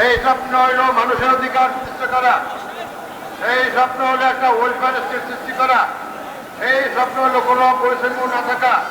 এই স্বপ্ন হইল মানুষের অধিকার প্রতিষ্ঠা করা। এই স্বপ্ন হলো একটা ওয়েলফেয়ার স্টেট সৃষ্টি করা। এই স্বপ্ন হলো কোনো পরিশ্রম না থাকা।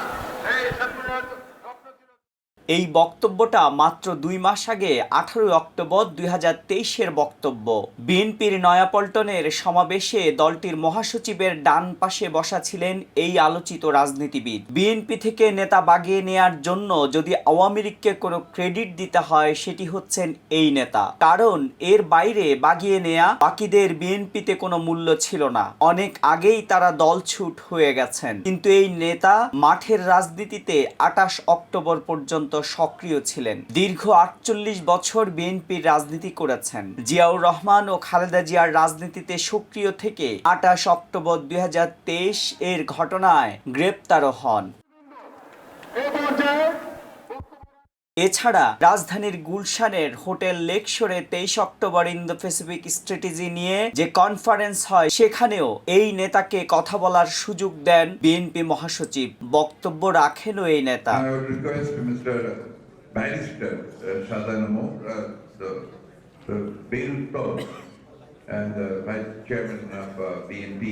এই স্বপ্ন হলো- স্বপ্ন ছিল এই বক্তব্যটা মাত্র দুই মাস আগে, আঠারোই অক্টোবর দুই হাজার তেইশের বক্তব্য। বিএনপির নয়াপল্টনের সমাবেশে দলটির মহাসচিবের ডান পাশে বসা ছিলেন এই আলোচিত রাজনীতিবিদ। বিএনপি থেকে নেতা বাগিয়ে নেয়ার জন্য যদি আওয়ামী লীগকে কোনো ক্রেডিট দিতে হয়, সেটি হচ্ছেন এই নেতা। কারণ এর বাইরে বাগিয়ে নেয়া বাকিদের বিএনপিতে কোনো মূল্য ছিল না। অনেক আগেই তারা দলছুট হয়ে গেছেন। কিন্তু এই নেতা মাঠের রাজনীতিতে আটাশ অক্টোবর পর্যন্ত সক্রিয় ছিলেন। দীর্ঘ আটচল্লিশ বছর বিএনপির রাজনীতি করেছেন। জিয়াউর রহমান ও খালেদা জিয়ার রাজনীতিতে সক্রিয় থেকে আটাশ অক্টোবর দুই হাজার তেইশ এর ঘটনায় গ্রেপ্তারও হন। এছাড়া রাজধানীর গুলশানের হোটেল লেকশোরে তেইশ অক্টোবর ইন্দো প্যাসিফিক স্ট্র্যাটেজি নিয়ে যে কনফারেন্স হয় সেখানেও এই নেতাকে কথা বলার সুযোগ দেন বিএনপি মহাসচিব। বক্তব্য রাখেনও এই নেতা। Uh, uh, and the Vice Chairman of uh, BNP,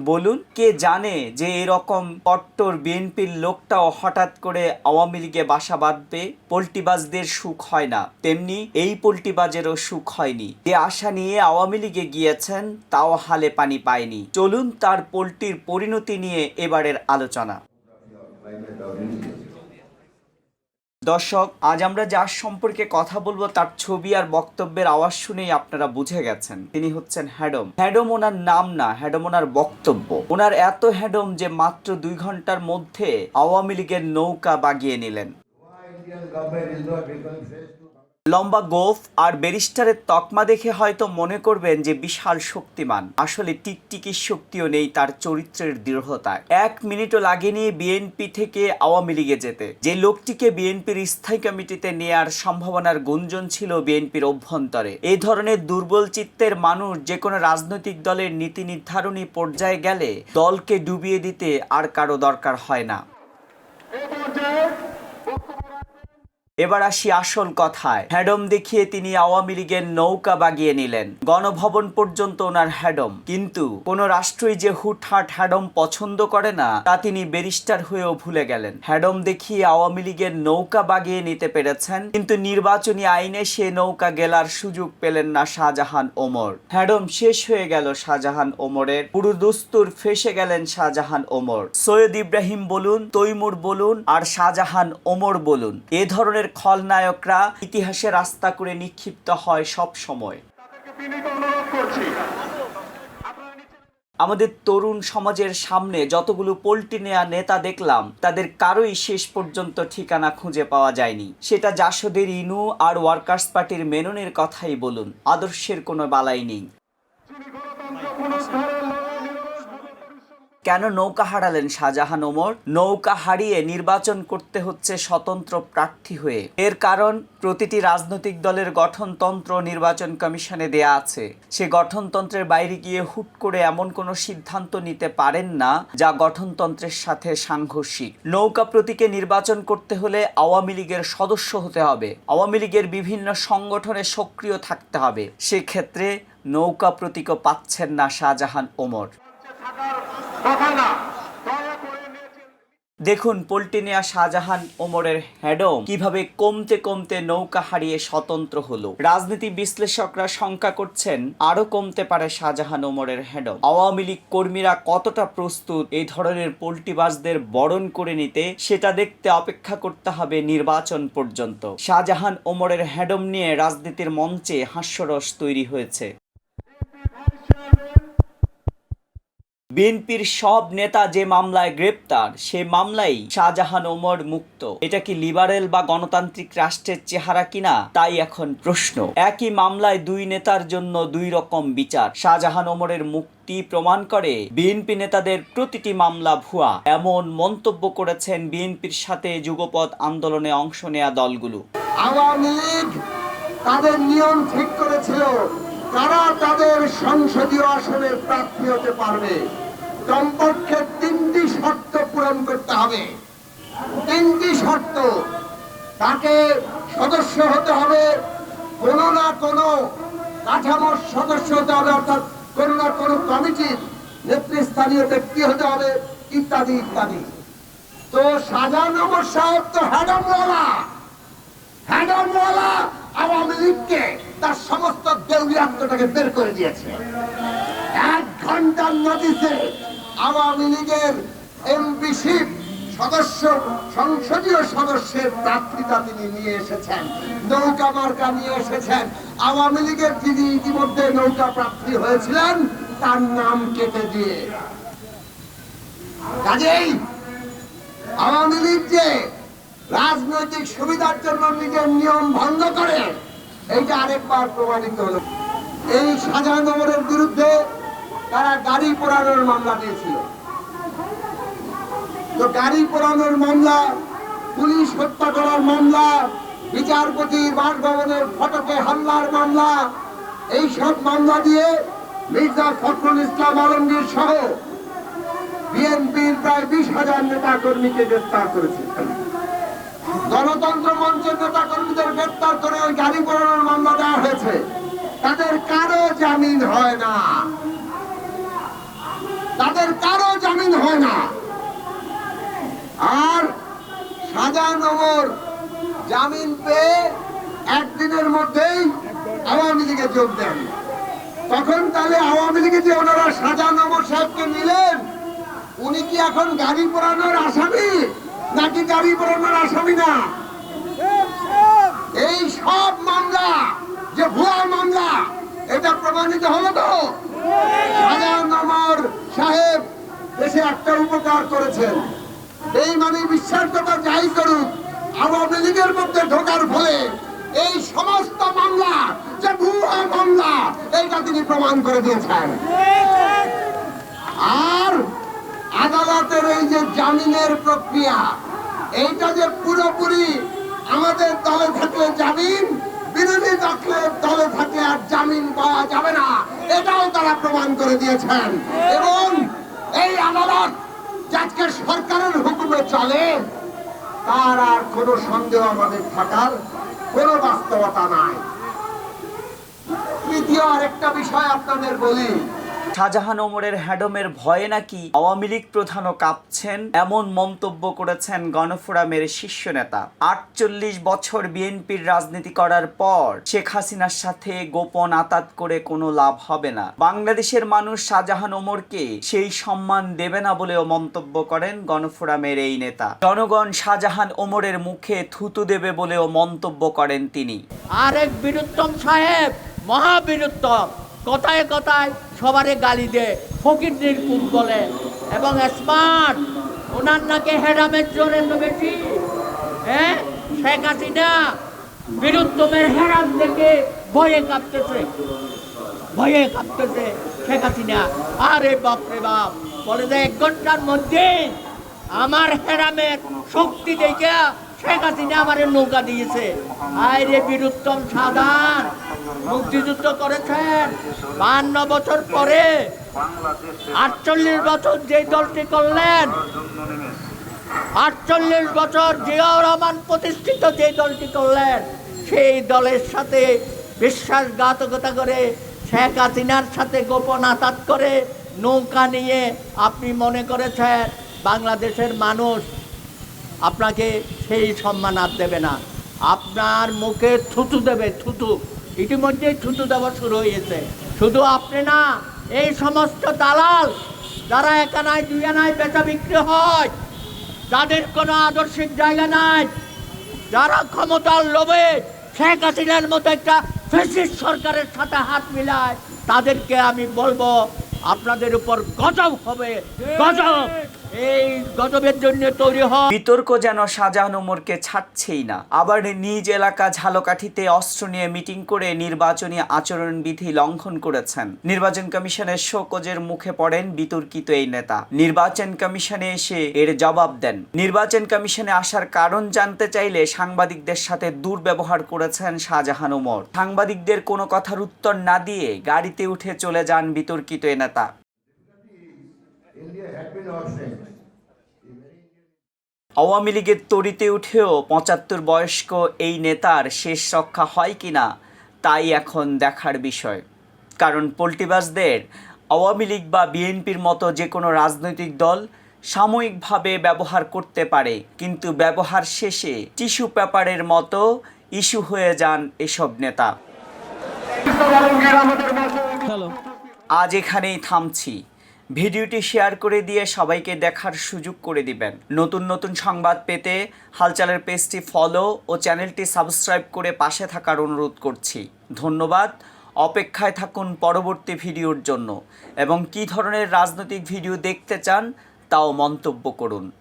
বলুন কে জানে যে এরকম কট্টর বিএনপির লোকটাও হঠাৎ করে আওয়ামী লীগে বাসা বাঁধবে? পোল্টিবাজদের সুখ হয় না। তেমনি এই পোল্টিবাজেরও সুখ হয়নি। যে আশা নিয়ে আওয়ামী লীগে গিয়েছেন তাও হালে পানি পায়নি। চলুন তার পোল্টির পরিণতি নিয়ে এবারের আলোচনা. দর্শক, আজ আমরা যার সম্পর্কে কথা বলব তার ছবি আর বক্তব্যের আওয়াজ শুনেই আপনারা বুঝে গেছেন। তিনি হচ্ছেন হ্যাডম। হ্যাডম ওনার নাম না, হ্যাডম ওনার বক্তব্য। ওনার এত হ্যাডম যে মাত্র দুই ঘণ্টার মধ্যে আওয়ামী লীগের নৌকা বাগিয়ে নিলেন। লম্বা গোফ আর ব্যারিস্টারের তকমা দেখে হয়তো মনে করবেন যে বিশাল শক্তিমান। আসলে টিকটিকির শক্তিও নেই তার চরিত্রের দৃঢ়তায়। এক মিনিটও লাগেনি বিএনপি থেকে আওয়ামী লীগে যেতে। যে লোকটিকে বিএনপির স্থায়ী কমিটিতে নেয়ার সম্ভাবনার গুঞ্জন ছিল বিএনপির অভ্যন্তরে। এই ধরনের দুর্বল চিত্তের মানুষ যে কোনো রাজনৈতিক দলের নীতি নির্ধারণী পর্যায়ে গেলে দলকে ডুবিয়ে দিতে আর কারও দরকার হয় না এই পর্যায়ে বক্তব্য রাখবেন এবার আসি আসল কথায়। হ্যাডম দেখিয়ে তিনি আওয়ামী লীগের নৌকা বাগিয়ে নিলেন। গণভবন পর্যন্ত ওনার হ্যাডম কিন্তু কোন রাষ্ট্রই যে হুটহাট হ্যাডম পছন্দ করে না, তা তিনি ব্যারিস্টার হয়েও ভুলে গেলেন। হ্যাডম দেখিয়ে আওয়ামী লীগের নৌকা বাগিয়ে নিতে পেরেছেন, কিন্তু নির্বাচনী আইনে সে নৌকা গেলার সুযোগ পেলেন না শাহজাহান ওমর। হ্যাডম শেষ হয়ে গেল শাহজাহান ওমরের। পুরো দুস্তুর ফেসে গেলেন শাহজাহান ওমর। সৈয়দ ইব্রাহিম বলুন, তৈমুর বলুন আর শাহজাহান ওমর বলুন। এ ধরনের খলনায়করা ইতিহাসে রাস্তা করে নিক্ষিপ্ত হয় সব সময়। আমাদের তরুণ সমাজের সামনে যতগুলো পোল্টি নেয়া নেতা দেখলাম তাদের কারোই শেষ পর্যন্ত ঠিকানা খুঁজে পাওয়া যায়নি। সেটা জাসদের ইনু আর ওয়ার্কার্স পার্টির মেননের কথাই বলুন আদর্শের কোনো বালাই নেই যিনি গণতন্ত্র পুনরুদ্ধারের লড়াই নিরলসভাবে পরিশ্রম কেন নৌকা হারালেন শাহজাহান ওমর? নৌকা হারিয়ে নির্বাচন করতে হচ্ছে স্বতন্ত্র প্রার্থী হয়ে। এর কারণ, প্রতিটি রাজনৈতিক দলের গঠনতন্ত্র নির্বাচন কমিশনে দেয়া আছে। সে গঠনতন্ত্রের বাইরে গিয়ে হুট করে এমন কোনো সিদ্ধান্ত নিতে পারেন না, যা গঠনতন্ত্রের সাথে সাংঘর্ষিক। নৌকা প্রতীকে নির্বাচন করতে হলে আওয়ামী লীগের সদস্য হতে হবে। আওয়ামী লীগের বিভিন্ন সংগঠনে সক্রিয় থাকতে হবে। সেক্ষেত্রে নৌকা প্রতীকও পাচ্ছেন না শাহজাহান ওমর মঞ্চে থাকার কথা না দয়া করে নিয়েছেন দেখুন পল্টিনিয়া শাহজাহান ওমরের হ্যাডম কীভাবে কমতে কমতে নৌকা হারিয়ে স্বতন্ত্র হলো। রাজনীতি বিশ্লেষকরা শঙ্কা করছেন, আরও কমতে পারে শাহজাহান ওমরের হ্যাডম। আওয়ামী লীগ কর্মীরা কতটা প্রস্তুত এই ধরনের পোল্টিবাজদের বরণ করে নিতে, সেটা দেখতে অপেক্ষা করতে হবে নির্বাচন পর্যন্ত। শাহজাহান ওমরের হ্যাডম নিয়ে রাজনীতির মঞ্চে হাস্যরস তৈরি হয়েছে। বিএনপির সব নেতা যে মামলায় গ্রেপ্তার, সে মামলাই শাহজাহান ওমর মুক্ত। এটা কি লিবারেল বা গণতান্ত্রিক রাষ্ট্রের চেহারা কিনা, তাই এখন প্রশ্ন। একই মামলায় দুই নেতার জন্য দুই রকম বিচার। শাহজাহান ওমরের মুক্তি প্রমাণ করে বিএনপি নেতাদের প্রতিটি মামলা ভুয়া। এমন মন্তব্য করেছেন বিএনপির সাথে যুগপৎ আন্দোলনে অংশ নেয়া দলগুলো। আওয়ামী লীগ তাদের নিয়ম ঠিক করেছিল। কারা তাদের সংসদীয় আসনের প্রার্থী হতে পারবে। কমপক্ষে তিনটি শর্ত পূরণ করতে হবে। তিনটি শর্ত। তাকে সদস্য হতে হবে, কোনো না কোনো কাঠামোর সদস্য হতে হবে, অর্থাৎ কোনো না কোনো কমিটির নেতৃস্থানীয় ব্যক্তি হতে হবে, ইত্যাদি ইত্যাদি। তো শাহজাহানগর সাহেব তো হ্যাডমওয়ালা। হ্যাডমওয়ালা আওয়ামী লীগকে তার সমস্ত দেউলিয়াত্মটাকে বের করে দিয়েছে। এক ঘণ্টার নোটিসে আওয়ামী লীগের এমপিশিপ সদস্য, সংসদীয় সদস্যের প্রার্থিতা তিনি নিয়ে এসেছেন, নৌকা মার্কা নিয়ে এসেছেন। আওয়ামী লীগের যিনি ইতিমধ্যে নৌকা প্রার্থী হয়েছিলেন, তার নাম কেটে দিয়ে। কাজেই আওয়ামী লীগ যে রাজনৈতিক সুবিধার জন্য নিজের নিয়ম ভঙ্গ করে, এইটা আরেকবার প্রমাণিত হলো। এই শাহজাহানগরের বিরুদ্ধে তারা গাড়ি পোড়ানোর মামলা দিয়েছিল। তো গাড়ি পোড়ানোর মামলা, পুলিশ হত্যা করার মামলা, বিচারপতির বাসভবনের ফটকে হামলার মামলা এই সব মামলা দিয়ে মির্জা ফখরুল ইসলাম আলমগীর সহ বিএনপির প্রায় বিশ হাজার নেতা কর্মীকে গ্রেফতার করেছে। গণতন্ত্র মঞ্চের নেতা কর্মীদের গ্রেফতার করে ওই গাড়ি পোড়ানোর মামলা দেওয়া হয়েছে। তাদের কারও জামিন হয় না। তাদের কারও জামিন হয় না। আর শাহজাহানগর জামিন পেয়ে একদিনের মধ্যেই আওয়ামী লীগে যোগ দেন। তখন তাহলে আওয়ামী লীগে যে ওনারা শাহজাহানগর সাহেবকে নিলেন, উনি কি এখন গাড়ি পোড়ানোর আসামি? নাকি গাড়ি পোড়ানোর আসামি না? এই সব মামলা, যে ভুয়া মামলা, এটা প্রমাণিত হলো তো? শাহজাহান সাহেব দেশে একটা উপকার করেছেন। এই মানে বিশ্বাসটা যাই করুক আওয়ামী লীগের মধ্যে ঢোকার ফলে এই সমস্ত মামলা, যে ভুয়া মামলা, এইটা তিনি প্রমাণ করে দিয়েছেন। আর আদালতের এই যে জামিনের প্রক্রিয়া, এইটা যে পুরোপুরি আমাদের দলে থাকলে জামিন, বিরোধী থাকলে দলে থাকলে আর জামিন পাওয়া যাবে না, এটাও তারা প্রমাণ করে দিয়েছেন। এবং এই আদালত আজকে সরকারের হুকুমে চলে, তার আর কোনো সন্দেহ আমাদের থাকার কোনো বাস্তবতা নাই। তৃতীয় আরেকটা বিষয় আপনাদের বলি শাহজাহান ওমরের হ্যাডমের ভয়ে নাকি আওয়ামী লীগ প্রধানও কাঁপছেন এমন মন্তব্য করেছেন গণফোরামের শীর্ষ নেতা। আটচল্লিশ বছর বিএনপির রাজনীতি করার পর শেখ হাসিনার সাথে গোপন আতাত করে কোনো লাভ হবে না। বাংলাদেশের মানুষ শাহজাহান ওমরকে সেই সম্মান দেবে না বলেও মন্তব্য করেন গণফোরামের এই নেতা। জনগণ শাহজাহান ওমরের মুখে থুতু দেবে বলেও মন্তব্য করেন তিনি। আরেক বীরুত্তম সাহেব, মহাবীরুত্তম। কথায় কথায় সবারে গালি দে ফকির নির্কুম বলে। এবং স্মার্ট ওনার নাকি হেরামের জোরে তো বেশি। হ্যাঁ শেখ হাসিনা বীরুত্তমের হেরাম দেখে ভয়ে কাঁপতেছে। ভয়ে কাঁপতেছে শেখ হাসিনা। আরে বাপরে বাপ, বলে যে এক ঘণ্টার মধ্যে আমার হেরামের শক্তি দেখে নৌকা দিয়েছে। মুক্তিযুদ্ধ করেছেন। বছর পরে আটচল্লিশ বছর যে দলটি করলেন, আটচল্লিশ বছর রহমান প্রতিষ্ঠিত যে দলটি করলেন, সেই দলের সাথে বিশ্বাসঘাতকতা করে শেখ হাসিনার সাথে গোপন আঘাত করে নৌকা নিয়ে আপনি মনে করেছেন বাংলাদেশের মানুষ আপনাকে সেই সম্মান আর দেবে না। আপনার মুখে থুতু দেবে, থুতু। ইতিমধ্যেই থুতু দেওয়া শুরু হয়েছে। শুধু আপনি না, এই সমস্ত দালাল যারা একানায় দুই আনায় বেচা বিক্রি হয়, যাদের কোনো আদর্শিক জায়গা নাই, যারা ক্ষমতার লোভে শেখ হাসিনার মতো একটা ফেসিস সরকারের সাথে হাত মিলায়, তাদেরকে আমি বলব, আপনাদের উপর গজব হবে, গজব। এই গজবের জন্য তৈরি হয়। বিতর্ক যেন শাহজাহান ওমরকে ছাড়ছেই না। আবার নিজ এলাকা ঝালকাঠিতে অস্ত্র নিয়ে মিটিং করে নির্বাচনী আচরণবিধি লঙ্ঘন করেছেন। নির্বাচন কমিশনের শোকজের মুখে পড়েন বিতর্কিত এই নেতা। নির্বাচন কমিশনে এসে এর জবাব দেন। নির্বাচন কমিশনে আসার কারণ জানতে চাইলে সাংবাদিকদের সাথে দুর্ব্যবহার করেছেন শাহজাহান ওমর। সাংবাদিকদের কোনো কথার উত্তর না দিয়ে গাড়িতে উঠে চলে যান বিতর্কিত এ নেতা। আওয়ামী লীগের তরিতে উঠেও পঁচাত্তর বয়স্ক এই নেতার শেষ রক্ষা হয় কিনা তাই এখন দেখার বিষয়। কারণ পোল্টিবাসদের আওয়ামী লীগ বা বিএনপির মতো যে কোনো রাজনৈতিক দল সাময়িকভাবে ব্যবহার করতে পারে কিন্তু ব্যবহার শেষে টিস্যু পেপারের মতো ইস্যু হয়ে যান এসব নেতা। আজ এখানেই থামছি। ভিডিওটি শেয়ার করে দিয়ে সবাইকে দেখার সুযোগ করে দিবেন। নতুন নতুন সংবাদ পেতে হালচালের পেজটি ফলো ও চ্যানেলটি সাবস্ক্রাইব করে পাশে থাকার অনুরোধ করছি। ধন্যবাদ। অপেক্ষায় থাকুন পরবর্তী ভিডিওর জন্য। এবং কি ধরনের রাজনৈতিক ভিডিও দেখতে চান, তাও মন্তব্য করুন।